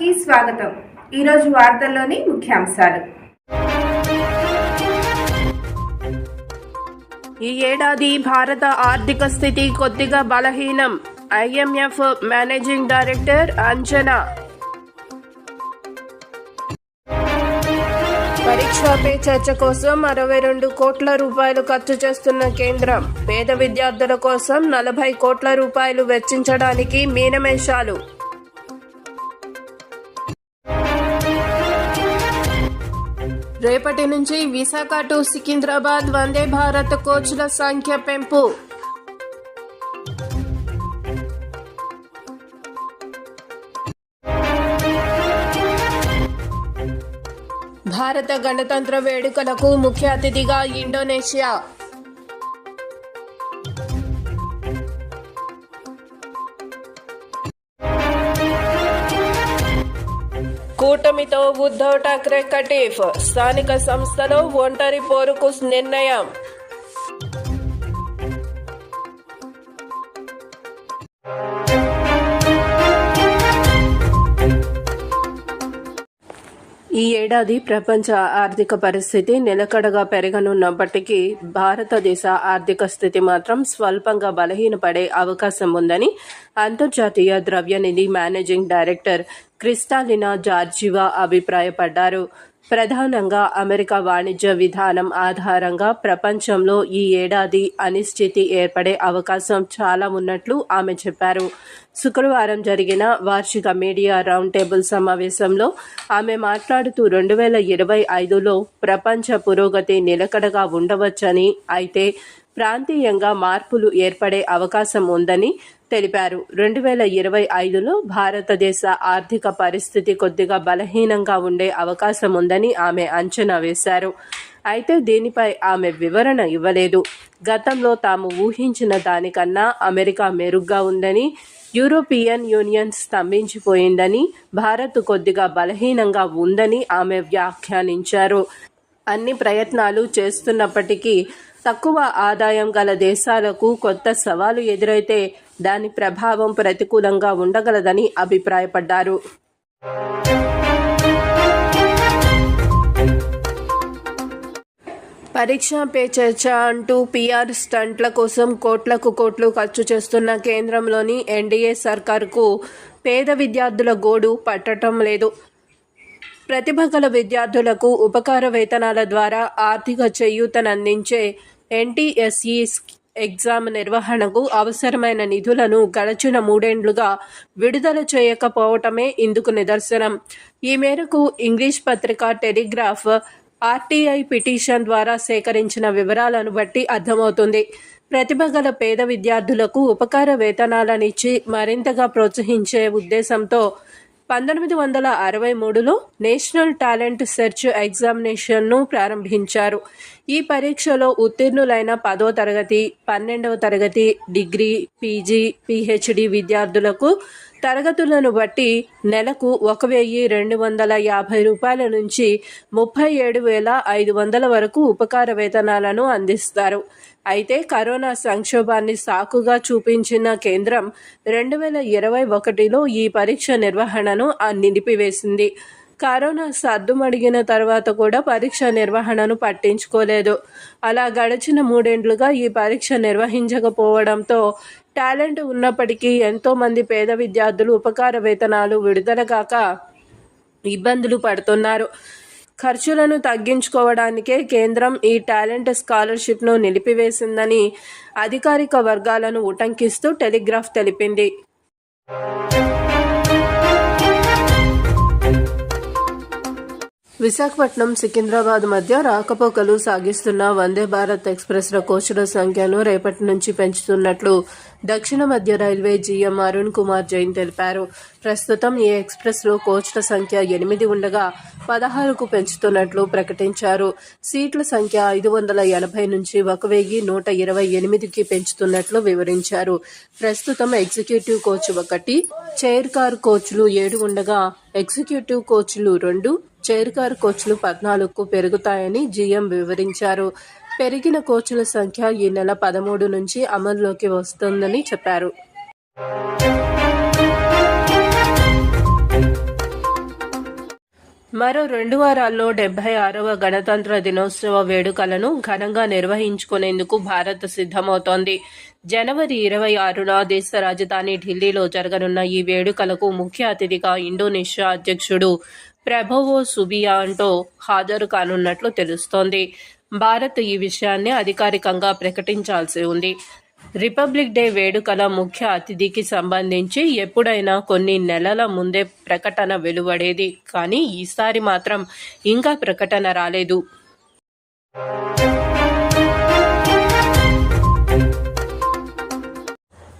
కి స్వాగతం. ఈరోజు వార్తల్లోని ముఖ్యాంశాలు. ఈ ఏడాది భారత ఆర్థిక స్థితి కొద్దిగా బలహీనం. ఐఎంఎఫ్ మేనేజింగ్ డైరెక్టర్ అంచనా. పరీక్షా పే చర్చ కోసం అరవై రెండు కోట్ల రూపాయలు ఖర్చు చేస్తున్న కేంద్రం. పేద విద్యార్థుల కోసం నలభై కోట్ల రూపాయలు వెచ్చించడానికి మీనమేషాలు. రేపటి నుంచి విశాఖ టు సికింద్రాబాద్ వందే భారత్ కోచ్ల సంఖ్య పెంపు. భారత గణతంత్ర వేడుకలకు ముఖ్య అతిథిగా ఇండోనేషియా. కూటమితో ఉద్ధవ్ ఠాక్రే కటీఫ్ స్థానిక సంస్థలో ఒంటరి పోరుకు నిర్ణయం. ఈ ఏడాది ప్రపంచ ఆర్థిక పరిస్థితి నిలకడగా పెరగనున్నప్పటికీ భారతదేశ ఆర్థిక స్థితి మాత్రం స్వల్పంగా బలహీనపడే అవకాశం ఉందని అంతర్జాతీయ ద్రవ్యనిధి మేనేజింగ్ డైరెక్టర్ క్రిస్టాలినా జార్జివా అభిప్రాయపడ్డారు. ప్రధానంగా అమెరికా వాణిజ్య విధానం ఆధారంగా ప్రపంచంలో ఈ ఏడాది అనిశ్చితి ఏర్పడే అవకాశం చాలా ఉన్నట్లు ఆమె చెప్పారు. శుక్రవారం జరిగిన వార్షిక మీడియా రౌండ్ టేబుల్ సమావేశంలో ఆమె మాట్లాడుతూ రెండు వేల ఇరవై ఐదులో ప్రపంచ పురోగతి నిలకడగా ఉండవచ్చని అయితే ప్రాంతీయంగా మార్పులు ఏర్పడే అవకాశం ఉందని తెలిపారు. రెండు వేల ఇరవై ఐదులో భారతదేశ ఆర్థిక పరిస్థితి కొద్దిగా బలహీనంగా ఉండే అవకాశం ఉందని ఆమె అంచనా వేశారు. అయితే దీనిపై ఆమె వివరణ ఇవ్వలేదు. గతంలో తాము ఊహించిన దానికన్నా అమెరికా మెరుగ్గా ఉందని యూరోపియన్ యూనియన్ స్తంభించిపోయిందని భారత్ కొద్దిగా బలహీనంగా ఉందని ఆమె వ్యాఖ్యానించారు. అన్ని ప్రయత్నాలు చేస్తున్నప్పటికీ తక్కువ ఆదాయం గల దేశాలకు కొత్త సవాలు ఎదురైతే దాని ప్రభావం ప్రతికూలంగా ఉండగలదని అభిప్రాయపడ్డారు. పరీక్ష పే చర్చ అంటూ పీఆర్ స్టంట్ల కోసం కోట్లకు కోట్లు ఖర్చు చేస్తున్న కేంద్రంలోని ఎన్డీఏ సర్కార్కు పేద విద్యార్థుల గోడు పట్టడం లేదు. ప్రతిభ గల విద్యార్థులకు ఉపకార వేతనాల ద్వారా ఆర్థిక చేయూతనందించే ఎన్టీఎస్ఈ ఎగ్జామ్ నిర్వహణకు అవసరమైన నిధులను గడచిన మూడేండ్లుగా విడుదల చేయకపోవటమే ఇందుకు నిదర్శనం. ఈ మేరకు ఇంగ్లీష్ పత్రిక టెలిగ్రాఫ్ ఆర్టీఐ పిటిషన్ ద్వారా సేకరించిన వివరాలను బట్టి అర్థమవుతుంది. ప్రతిభ గల పేద విద్యార్థులకు ఉపకార వేతనాలనిచ్చి మరింతగా ప్రోత్సహించే ఉద్దేశంతో పంతొమ్మిది వందల అరవై మూడులో నేషనల్ టాలెంట్ సెర్చ్ ఎగ్జామినేషన్ను ప్రారంభించారు. ఈ పరీక్షలో ఉత్తీర్ణులైన పదో తరగతి పన్నెండవ తరగతి డిగ్రీ పీజీ పిహెచ్డి విద్యార్థులకు తరగతులను బట్టి నెలకు ఒక వెయ్యి రెండు వందల యాభై రూపాయల నుంచి ముప్పై ఏడు వేల ఐదు వందల వరకు ఉపకార వేతనాలను అందిస్తారు. అయితే కరోనా సంక్షోభాన్ని సాకుగా చూపించిన కేంద్రం రెండు వేల ఇరవై ఒకటిలో ఈ పరీక్ష నిర్వహణను నిలిపివేసింది. కరోనా సర్దుమడిగిన తర్వాత కూడా పరీక్ష నిర్వహణను పట్టించుకోలేదు. అలా గడిచిన మూడేండ్లుగా ఈ పరీక్ష నిర్వహించకపోవడంతో టాలెంట్ ఉన్నప్పటికీ ఎంతోమంది పేద విద్యార్థులు ఉపకార వేతనాలు విడుదల కాక ఇబ్బందులు పడుతున్నారు. ఖర్చులను తగ్గించుకోవడానికే కేంద్రం ఈ టాలెంట్ స్కాలర్షిప్ను నిలిపివేసిందని అధికారిక వర్గాలను ఉటంకిస్తూ టెలిగ్రాఫ్ తెలిపింది. విశాఖపట్నం సికింద్రాబాద్ మధ్య రాకపోకలు సాగిస్తున్న వందే భారత్ ఎక్స్ప్రెస్ల కోచ్ల సంఖ్యను రేపటి నుంచి పెంచుతున్నట్లు దక్షిణ మధ్య రైల్వే జీఎం అరుణ్ కుమార్ జైన్ తెలిపారు. ప్రస్తుతం ఈ ఎక్స్ప్రెస్లో కోచ్ల సంఖ్య ఎనిమిది ఉండగా పదహారుకు పెంచుతున్నట్లు ప్రకటించారు. సీట్ల సంఖ్య ఐదు వందల ఎనభై నుంచి ఒక వెయ్యి నూట ఇరవై ఎనిమిదికి పెంచుతున్నట్లు వివరించారు. ప్రస్తుతం ఎగ్జిక్యూటివ్ కోచ్ ఒకటి చైర్ కార్ కోచ్లు ఏడు ఉండగా ఎగ్జిక్యూటివ్ కోచ్లు రెండు చైర్కార్ కోచ్లు పద్నాలుగుకు పెరుగుతాయని జీఎం వివరించారు. పెరిగిన కోచ్ల సంఖ్య ఈ నెల పదమూడు నుంచి అమల్లోకి వస్తుందని చెప్పారు. మరో రెండు వారాల్లో డెబ్బై ఆరవ గణతంత్ర దినోత్సవ వేడుకలను ఘనంగా నిర్వహించుకునేందుకు భారత్ సిద్ధమవుతోంది. జనవరి ఇరవై ఆరున దేశ రాజధాని ఢిల్లీలో జరగనున్న ఈ వేడుకలకు ముఖ్య అతిథిగా ఇండోనేషియా అధ్యక్షుడు ప్రభవో సుబియాంటో హాజరు కానున్నట్లు తెలుస్తోంది. భారత్ ఈ విషయాన్ని అధికారికంగా ప్రకటించాల్సి ఉంది. రిపబ్లిక్ డే వేడుకల ముఖ్య అతిథికి సంబంధించి ఎప్పుడైనా కొన్ని నెలల ముందే ప్రకటన వెలువడేది కానీ ఈసారి మాత్రం ఇంకా ప్రకటన రాలేదు.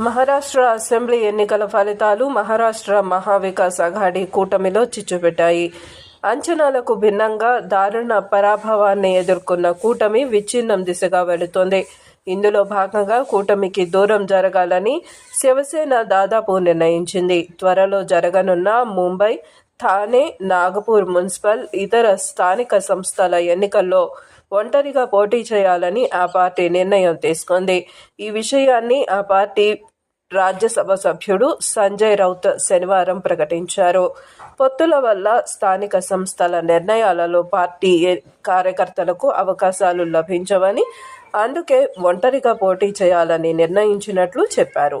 మహారాష్ట్ర అసెంబ్లీ ఎన్నికల ఫలితాలు మహారాష్ట్ర మహావికాస్ అఘాడీ కూటమిలో చిచ్చుపెట్టాయి. అంచనాలకు భిన్నంగా దారుణ పరాభవాన్ని ఎదుర్కొన్న కూటమి విచ్ఛిన్నం దిశగా వెళుతోంది. ఇందులో భాగంగా కూటమికి దూరం జరగాలని శివసేన దాదాపు నిర్ణయించింది. త్వరలో జరగనున్న ముంబై థానే నాగపూర్ మున్సిపల్ ఇతర స్థానిక సంస్థల ఎన్నికల్లో ఒంటరిగా పోటీ చేయాలని ఆ పార్టీ నిర్ణయం తీసుకుంది. ఈ విషయాన్ని ఆ పార్టీ రాజ్యసభ సభ్యుడు సంజయ్ రౌత్ శనివారం ప్రకటించారు. పొత్తుల వల్ల స్థానిక సంస్థల నిర్ణయాలలో పార్టీ కార్యకర్తలకు అవకాశాలు లభించవని అందుకే ఒంటరిగా పోటీ చేయాలని నిర్ణయించినట్లు చెప్పారు.